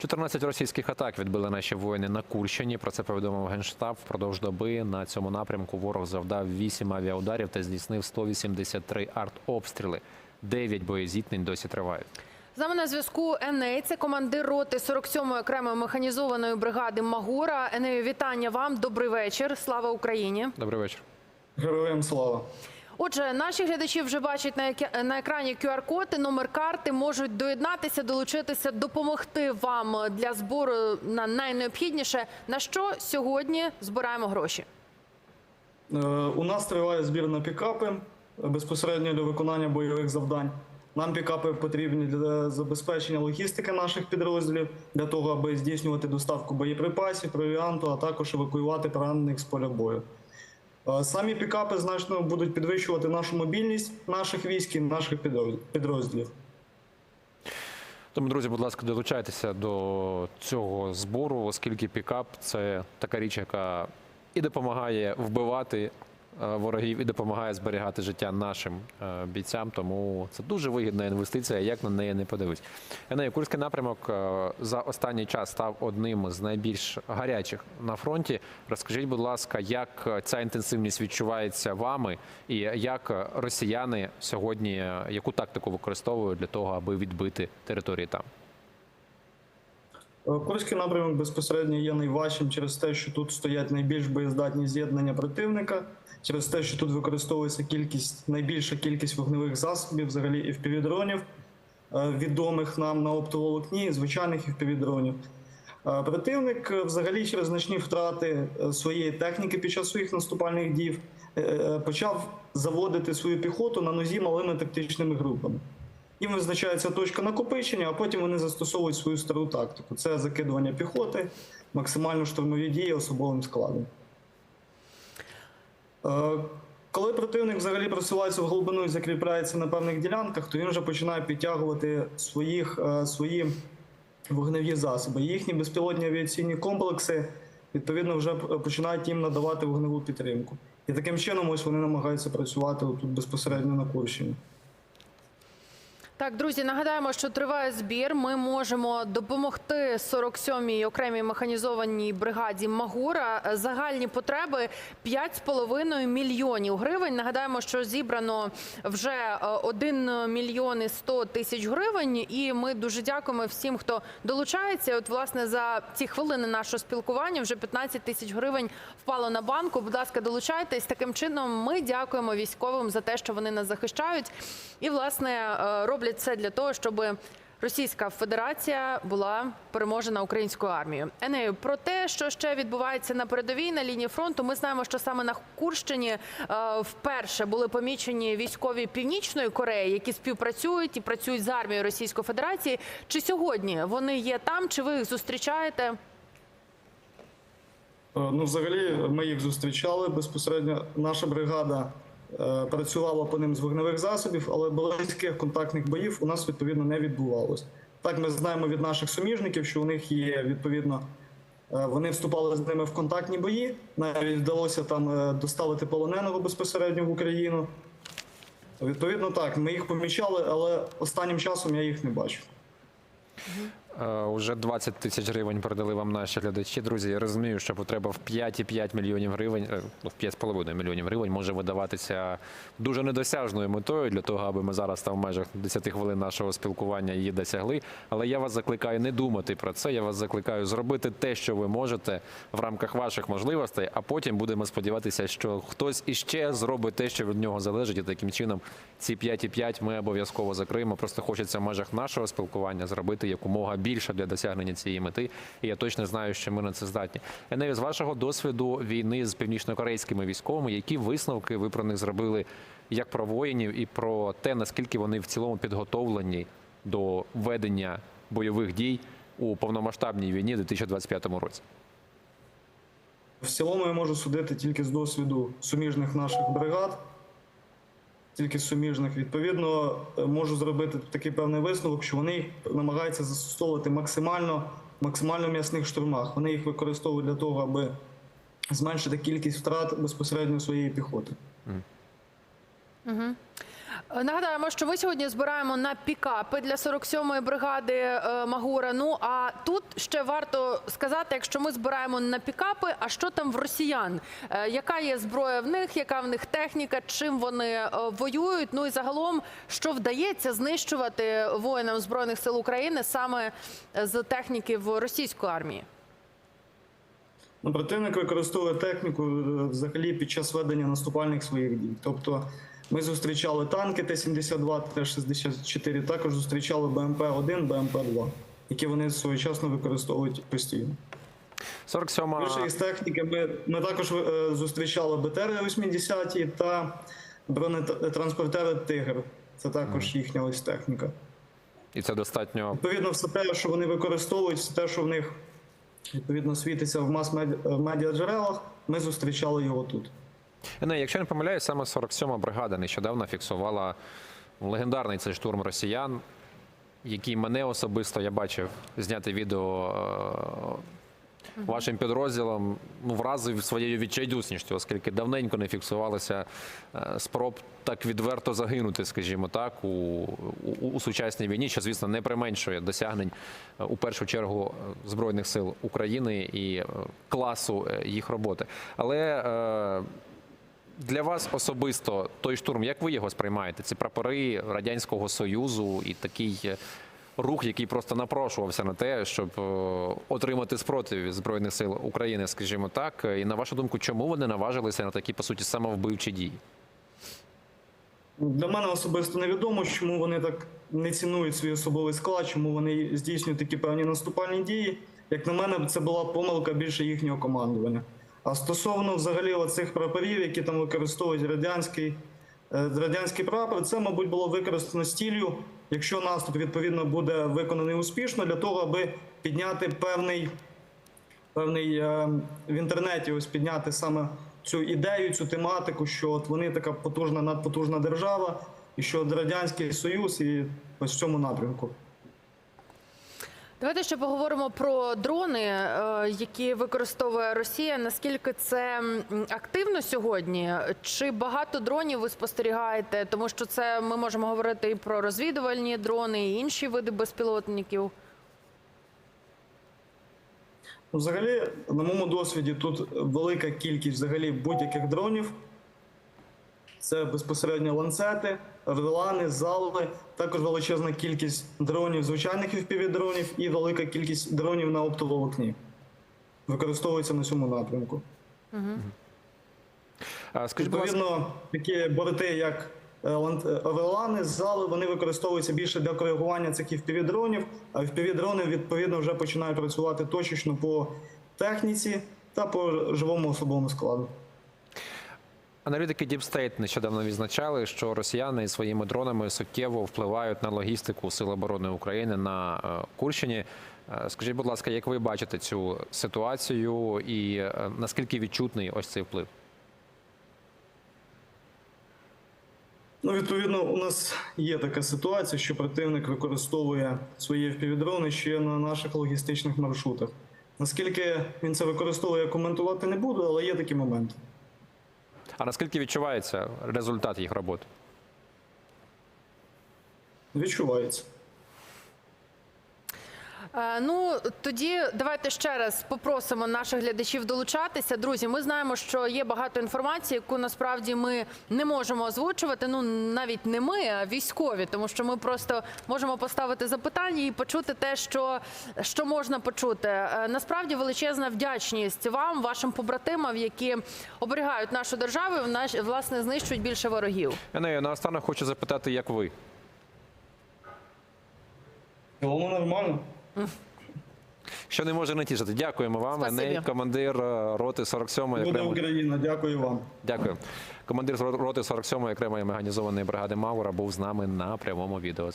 14 російських атак відбили наші воїни на Курщині. Про це повідомив генштаб. Впродовж доби на цьому напрямку ворог завдав 8 авіаударів та здійснив 183 артобстріли. 9 боєзіткнень досі тривають. З нами на зв'язку Еней, це командир роти 47-ї окремої механізованої бригади Магура. Енею, вітання вам. Добрий вечір. Слава Україні. Добрий вечір. Героям слава. Отже, наші глядачі вже бачать на екрані QR-код і номер карти. Можуть доєднатися, долучитися, допомогти вам для збору на найнеобхідніше. На що сьогодні збираємо гроші? Е, У нас триває збір на пікапи е, безпосередньо для виконання бойових завдань. Нам пікапи потрібні для забезпечення логістики наших підрозділів, для того, аби здійснювати доставку боєприпасів, провіанту, а також евакуювати поранених з поля бою. Е, Самі пікапи значно будуть підвищувати нашу мобільність наших військ і наших підрозділів. Тому, друзі, будь ласка, долучайтеся до цього збору, оскільки пікап це така річ, яка і допомагає вбивати ворогів, і допомагає зберігати життя нашим е, бійцям. Тому це дуже вигідна інвестиція, як на неї не подивись. Енею, Курський напрямок е, за останній час став одним з найбільш гарячих на фронті. Розкажіть, будь ласка, як ця інтенсивність відчувається вами, і як росіяни сьогодні е, яку тактику використовують для того, аби відбити території там? Е, Курський напрямок безпосередньо є найважчим через те, що тут стоять найбільш боєздатні з'єднання противника, через те, що тут використовується кількість найбільша кількість вогневих засобів, взагалі і впівдронів, відомих нам на оптоволокні, звичайних і впівдронів. Е, Противник е, взагалі через значні втрати е, своєї техніки під час своїх наступальних дій е, е, почав заводити свою піхоту на нозі малими тактичними групами. Їм визначається точка накопичення, а потім вони застосовують свою стару тактику. Це закидування піхоти, максимально штурмові дії особовим складом. Е, Коли противник взагалі просувається в глибину і закріпляється на певних ділянках, то він вже починає підтягувати своїх, е, свої вогневі засоби. Їхні безпілотні авіаційні комплекси відповідно вже починають їм надавати вогневу підтримку. І таким чином ось вони намагаються працювати тут безпосередньо на Курщині. Так, друзі, нагадаємо, що триває збір. Ми можемо допомогти 47-й окремій механізованій бригаді Магура. Загальні потреби 5,5 мільйонів гривень. Нагадаємо, що зібрано вже е, 1 мільйон і 100 тисяч гривень. І ми дуже дякуємо всім, хто долучається. От, власне, за ці хвилини нашого спілкування вже 15 тисяч гривень впало на банку. Будь ласка, долучайтесь. Таким чином, ми дякуємо військовим за те, що вони нас захищають. І, власне, е, роблять це для того, щоб Російська Федерація була переможена українською армією. Енею про те, що ще відбувається на передовій на лінії фронту. Ми знаємо, що саме на Курщині е, вперше були помічені військові Північної Кореї, які співпрацюють і працюють з армією Російської Федерації. Чи сьогодні вони є там? Чи ви їх зустрічаєте? Е, Ну, взагалі, ми їх зустрічали безпосередньо. Наша бригада е, працювала по ним з вогневих засобів, але близьких контактних боїв у нас відповідно не відбувалось. Так, ми знаємо від наших суміжників, що у них є відповідно. е, Вони вступали з ними в контактні бої. Навіть вдалося там е, доставити полоненого безпосередньо в Україну. Відповідно, так, ми їх помічали, але останнім часом я їх не бачу. Е, Уже 20 тисяч гривень передали вам наші глядачі. Друзі, я розумію, що потреба в 5,5 мільйонів гривень, е, ну, в 5,5 мільйонів гривень може видаватися дуже недосяжною метою для того, аби ми зараз там в межах 10 хвилин нашого спілкування її досягли. Але я вас закликаю не думати про це. Я вас закликаю зробити те, що ви можете в рамках ваших можливостей, а потім будемо сподіватися, що хтось іще зробить те, що від нього залежить, і таким чином ці 5,5 ми обов'язково закриємо. Просто хочеться в межах нашого спілкування зробити якомога більше для досягнення цієї мети. І я точно знаю, що ми на це здатні. Енею, з вашого досвіду війни з північнокорейськими військовими, які висновки ви про них зробили як про воїнів і про те, наскільки вони в цілому підготовлені до ведення бойових дій у повномасштабній війні у 2025 році? В цілому я можу судити тільки з досвіду суміжних наших бригад, тільки суміжних. Відповідно, е, можу зробити такий певний висновок, що вони їх намагаються застосовувати максимально, максимально в м'ясних штурмах. Вони їх використовують для того, аби зменшити кількість втрат безпосередньо своєї піхоти. Е, Нагадаємо, що ми сьогодні збираємо на пікапи для 47-ї бригади е, Магура. Ну а тут ще варто сказати, якщо ми збираємо на пікапи, а що там в росіян? Е, Яка є зброя в них, яка в них техніка, чим вони е, воюють? Ну і загалом, що вдається знищувати воїнам збройних сил України саме е, з техніки в російської армії? Ну, противник використовує техніку е, взагалі під час ведення наступальних своїх дій. Тобто ми зустрічали танки Т-72, Т-64, також зустрічали БМП-1, БМП-2, які вони своєчасно використовують постійно. 47-ма Більше із техніки ми, ми також е, зустрічали БТР-80 та бронетранспортери Тигр. Це також їхня ось техніка. і це достатньо Відповідно, все те, що вони використовують, все те, що в них відповідно світиться в мас-медіа джерелах, ми зустрічали його тут. Не, якщо не помиляюсь, саме 47-ма бригада нещодавно фіксувала легендарний цей штурм росіян, який мене особисто я бачив зняти відео е, вашим підрозділом ну, вразив своєю відчайдусністю, оскільки давненько не фіксувалося е, спроб так відверто загинути, скажімо так, у, у, у сучасній війні, що, звісно, не применшує досягнень е, у першу чергу Збройних сил України і е, класу е, їх роботи. Але е, для вас особисто той штурм, як ви його сприймаєте? Ці прапори Радянського Союзу і такий е, рух, який просто напрошувався на те, щоб е, отримати спротив Збройних сил України, скажімо так. І на вашу думку, чому вони наважилися на такі, по суті, самовбивчі дії? Для мене особисто невідомо, чому вони так не цінують свій особовий склад, чому вони здійснюють такі певні наступальні дії. Як на мене, це була помилка більше їхнього командування. А стосовно взагалі оцих прапорів, які там використовують радянський, е, радянський прапор, це, мабуть, було використано з ціллю, якщо наступ відповідно буде виконаний успішно, для того, аби підняти певний, певний е, в інтернеті, ось підняти саме цю ідею, цю тематику, що от вони така потужна, надпотужна держава, і що Радянський Союз, і ось в цьому напрямку. Давайте ще поговоримо про дрони, е, які використовує Росія. Наскільки це активно сьогодні? Чи багато дронів ви спостерігаєте? Тому що це ми можемо говорити і про розвідувальні дрони, і інші види безпілотників. Ну, Взагалі, на моєму досвіді, тут велика кількість взагалі будь-яких дронів. Це безпосередньо ланцети, орлани, залви, також величезна кількість дронів, звичайних FPV-дронів і велика кількість дронів на оптоволокні. Використовується на цьому напрямку. А, Скажіть, Відповідно, такі борти, як е, е, орлани, зали, вони використовуються більше для коригування цих FPV-дронів, а FPV-дрони, відповідно, вже починають працювати точечно по техніці та по живому особовому складу. Аналітики Deep State нещодавно відзначали, що росіяни своїми дронами суттєво впливають на логістику Сил оборони України на е, Курщині. Е, Скажіть, будь ласка, як ви бачите цю ситуацію і е, наскільки відчутний ось цей вплив? Ну, відповідно, у нас є така ситуація, що противник використовує свої FPV-дрони ще на наших логістичних маршрутах. Наскільки він це використовує, я коментувати не буду, але є такі моменти. А наскільки відчувається результат їх роботи? Відчувається. Е, Ну тоді давайте ще раз попросимо наших глядачів долучатися. Друзі, ми знаємо, що є багато інформації, яку насправді ми не можемо озвучувати. Ну навіть не ми, а військові, тому що ми просто можемо поставити запитання і почути те, що, що можна почути. Е, Насправді величезна вдячність вам, вашим побратимам, які оберігають нашу державу, і наш- власне знищують більше ворогів. Енею, наостанок хочу запитати, як ви? В цілому нормально. Що не може не тішити. Дякуємо вам. Спасибі. Еней, командир е, роти 47-ї Буде. Україна, дякую вам. Дякую. Командир роти 47-ї окремої механізованої бригади Маура був з нами на прямому відео.